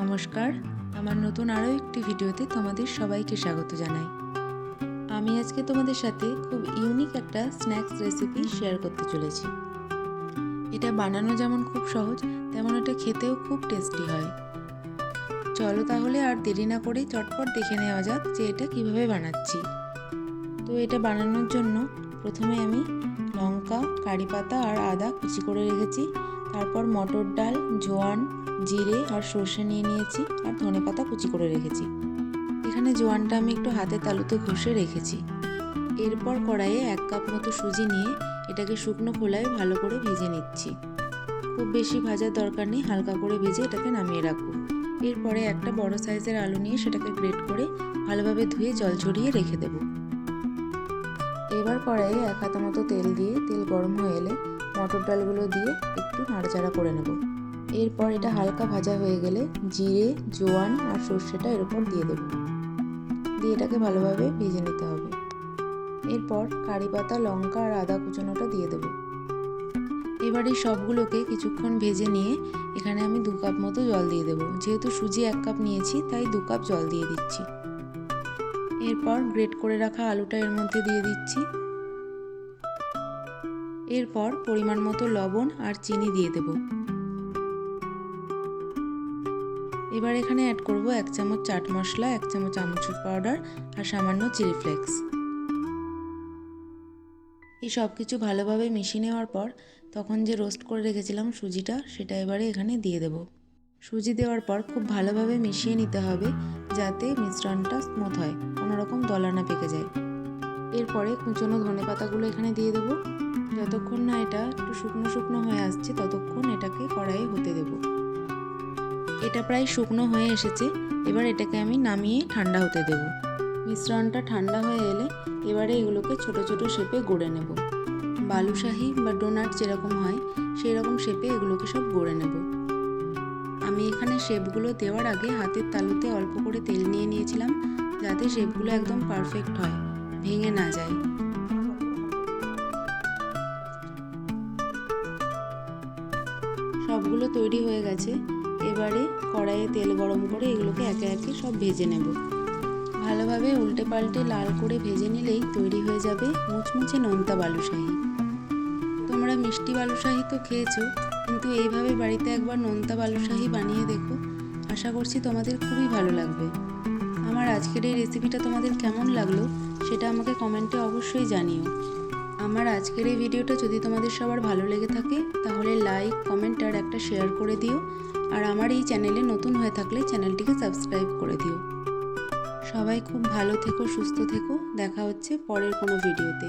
নমস্কার। আমার নতুন আরও একটি ভিডিওতে তোমাদের সবাইকে স্বাগত জানাই। আমি আজকে তোমাদের সাথে খুব ইউনিক একটা স্ন্যাক্স রেসিপি শেয়ার করতে চলেছি। এটা বানানো যেমন খুব সহজ, তেমন এটা খেতেও খুব টেস্টি হয়। চলো তাহলে আর দেরি না করে চটপট দেখে নেওয়া যাক যে এটা কীভাবে বানাচ্ছি। তো এটা বানানোর জন্য প্রথমে আমি লঙ্কা কারি পাতা আর আদা কুচি করে রেখেছি। তারপর মটর ডাল, জোয়ান, জিরে আর সর্ষে নিয়ে নিয়েছি আর ধনে পাতা কুচি করে রেখেছি। এখানে জোয়ানটা আমি একটু হাতে তালুতে ঘষে রেখেছি। এরপর কড়াইয়ে এক কাপ মতো সুজি নিয়ে এটাকে শুকনো খোলায় ভালো করে ভেজে নিচ্ছি। খুব বেশি ভাজার দরকার নেই, হালকা করে ভেজে এটাকে নামিয়ে রাখব। এরপরে একটা বড় সাইজের আলু নিয়ে সেটাকে গ্রেট করে ভালোভাবে ধুয়ে জল ছড়িয়ে রেখে দেবো। এবার কড়াইয়ে এক হাতা মতো তেল দিয়ে, তেল গরম হয়ে এলে মটর ডালগুলো দিয়ে একটু নাড়াচাড়া করে নেব। এরপর এটা হালকা ভাজা হয়ে গেলে জিরে, জোয়ান আর সর্ষেটা এর উপর দিয়ে দেব। দিয়ে এটাকে ভালোভাবে ভেজে নিতে হবে। এরপর কারি পাতা, লঙ্কা আর আদা কুচনোটা দিয়ে দেব। এবার সবগুলোকে কিছুক্ষণ ভেজে নিয়ে এখানে আমি দু কাপ মতো জল দিয়ে দেবো। যেহেতু সুজি এক কাপ নিয়েছি, তাই দু কাপ জল দিয়ে দিচ্ছি। এরপর গ্রেট করে রাখা আলুটা এর মধ্যে দিয়ে দিচ্ছি। এরপর পরিমাণ মতো লবণ আর চিনি দিয়ে দেব। এবার এখানে অ্যাড করব এক চামচ চাট মশলা, এক চামচ আমচুর পাউডার আর সামান্য চিলি ফ্লেক্স এই সব কিছু ভালোভাবে মিশিয়ে নেওয়ার পর তখন যে রোস্ট করে রেখেছিলাম সুজিটা, সেটা এবারে এখানে দিয়ে দেব। সুজি দেওয়ার পর খুব ভালোভাবে মিশিয়ে নিতে হবে যাতে মিশ্রণটা স্মুথ হয় কোনো রকম দলা না পেকে যায়। এরপরে কুচনো ধনে পাতাগুলো এখানে দিয়ে দেবো। যতক্ষণ না এটা একটু শুকনো শুকনো হয়ে আসছে, ততক্ষণ এটাকে কড়াইয়ে হতে দেব। এটা প্রায় শুকনো হয়ে এসেছে, এবার এটাকে আমি নামিয়ে ঠান্ডা হতে দেব। মিশ্রণটা ঠান্ডা হয়ে এলে এবারে এগুলোকে ছোট ছোট শেপে গড়ে নেব। বালুশাহি বা ডোনাট যেরকম হয় সেই রকম শেপে এগুলোকে সব গড়ে নেব। আমি এখানে শেপগুলো দেওয়ার আগে হাতের তালুতে অল্প করে তেল নিয়ে নিয়েছিলাম, যাতে শেপগুলো একদম পারফেক্ট হয়, ভেঙে না যায়। সবগুলো তৈরি হয়ে গেছে। এবারে কড়াইয়ে তেল গরম করে এগুলোকে একে একে সব ভেজে নেব। ভালোভাবে উল্টে পাল্টে লাল করে ভেজে নিলেই তৈরি হয়ে যাবে মুচমুচে নোনতা বালুশাহি। তোমরা মিষ্টি বালুশাহি তো খেয়েছো কিন্তু এইভাবে বাড়িতে একবার নোনতা বালুশাহি বানিয়ে দেখো। আশা করছি তোমাদের খুবই ভালো লাগবে। আমার আজকের এই রেসিপিটা তোমাদের কেমন লাগল, সেটা আমাকে কমেন্টে অবশ্যই জানিও। আমার আজকের এই ভিডিওটা যদি তোমাদের সবার ভালো লেগে থাকে, তাহলে লাইক কমেন্ট আর একটা শেয়ার করে দিও। আর আমার এই চ্যানেলে নতুন হয়ে থাকলে চ্যানেলটিকে সাবস্ক্রাইব করে দিও। সবাই খুব ভালো থেকো, সুস্থ থেকো। দেখা হচ্ছে পরের কোনো ভিডিওতে